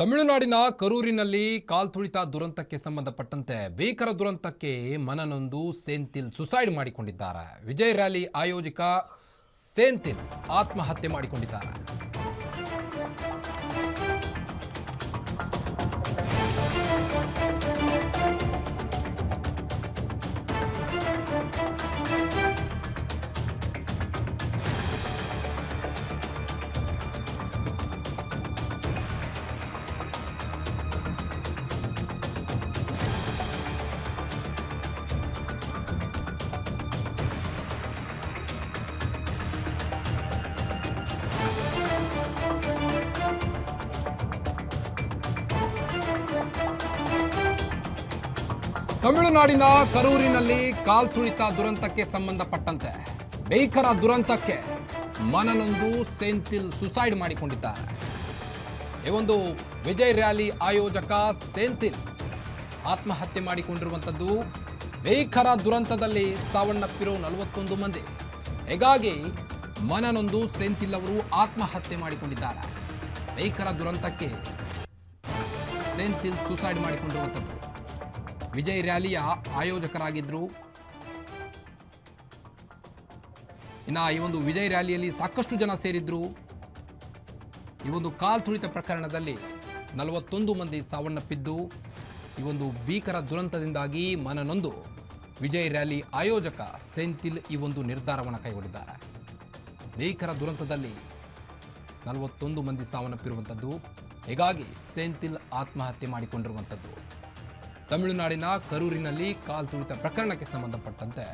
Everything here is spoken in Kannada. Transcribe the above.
ತಮಿಳುನಾಡಿನ ಕರೂರಿನಲ್ಲಿ ಕಾಲ್ತುಳಿತ ದುರಂತಕ್ಕೆ ಸಂಬಂಧಪಟ್ಟಂತೆ ಭೀಕರ ದುರಂತಕ್ಕೆ ಮನನೊಂದು ಸೇಂತಿಲ್ ಸುಸೈಡ್ ಮಾಡಿಕೊಂಡಿದ್ದಾರೆ. ವಿಜಯ್ ರ್ಯಾಲಿ ಆಯೋಜಕ ಸೇಂತಿಲ್ ಆತ್ಮಹತ್ಯೆ ಮಾಡಿಕೊಂಡಿದ್ದಾರೆ. ತಮಿಳುನಾಡಿನ ಕರೂರಿನಲ್ಲಿ ಕಾಲ್ತುಳಿತ ದುರಂತಕ್ಕೆ ಸಂಬಂಧಪಟ್ಟಂತೆ ಬೇಕರ ದುರಂತಕ್ಕೆ ಮನನೊಂದು ಸೆಂಥಿಲ್ ಸುಸೈಡ್ ಮಾಡಿಕೊಂಡಿದ್ದಾರೆ. ಈ ಒಂದು ವಿಜಯ್ ರ್ಯಾಲಿ ಆಯೋಜಕ ಸೇಂತಿಲ್ ಆತ್ಮಹತ್ಯೆ ಮಾಡಿಕೊಂಡಿರುವಂಥದ್ದು ಬೇಕರ ದುರಂತದಲ್ಲಿ ಸಾವನ್ನಪ್ಪಿರೋ ನಲವತ್ತೊಂದು ಮಂದಿ. ಹೀಗಾಗಿ ಮನನೊಂದು ಸೆಂಥಿಲ್ ಅವರು ಆತ್ಮಹತ್ಯೆ ಮಾಡಿಕೊಂಡಿದ್ದಾರೆ. ಬೇಕರ ದುರಂತಕ್ಕೆ ಸೇಂತಿಲ್ ಸುಸೈಡ್ ಮಾಡಿಕೊಂಡಿರುವಂಥದ್ದು. ವಿಜಯ್ ರ್ಯಾಲಿಯ ಆಯೋಜಕರಾಗಿದ್ದರು ಇನ್ನು ಈ ಒಂದು ವಿಜಯ್ ರ್ಯಾಲಿಯಲ್ಲಿ ಸಾಕಷ್ಟು ಜನ ಸೇರಿದ್ರು. ಈ ಒಂದು ಕಾಲ್ ತುಳಿತ ಪ್ರಕರಣದಲ್ಲಿ ನಲವತ್ತೊಂದು ಮಂದಿ ಸಾವನ್ನಪ್ಪಿದ್ದು. ಈ ಒಂದು ಭೀಕರ ದುರಂತದಿಂದಾಗಿ ಮನನೊಂದು ವಿಜಯ್ ರ್ಯಾಲಿ ಆಯೋಜಕ ಸೆಂತಿಲ್ ಈ ಒಂದು ನಿರ್ಧಾರವನ್ನು ಕೈಗೊಂಡಿದ್ದಾರೆ. ಭೀಕರ ದುರಂತದಲ್ಲಿ ನಲವತ್ತೊಂದು ಮಂದಿ ಸಾವನ್ನಪ್ಪಿರುವಂಥದ್ದು ಹೀಗಾಗಿ ಸೆಂತಿಲ್ ಆತ್ಮಹತ್ಯೆ ಮಾಡಿಕೊಂಡಿರುವಂಥದ್ದು ತಮಿಳುನಾಡಿನ ಕರೂರಿನಲ್ಲಿ ಕಾಲ್ ತುಳಿತ ಪ್ರಕರಣಕ್ಕೆ ಸಂಬಂಧಪಟ್ಟಂತೆ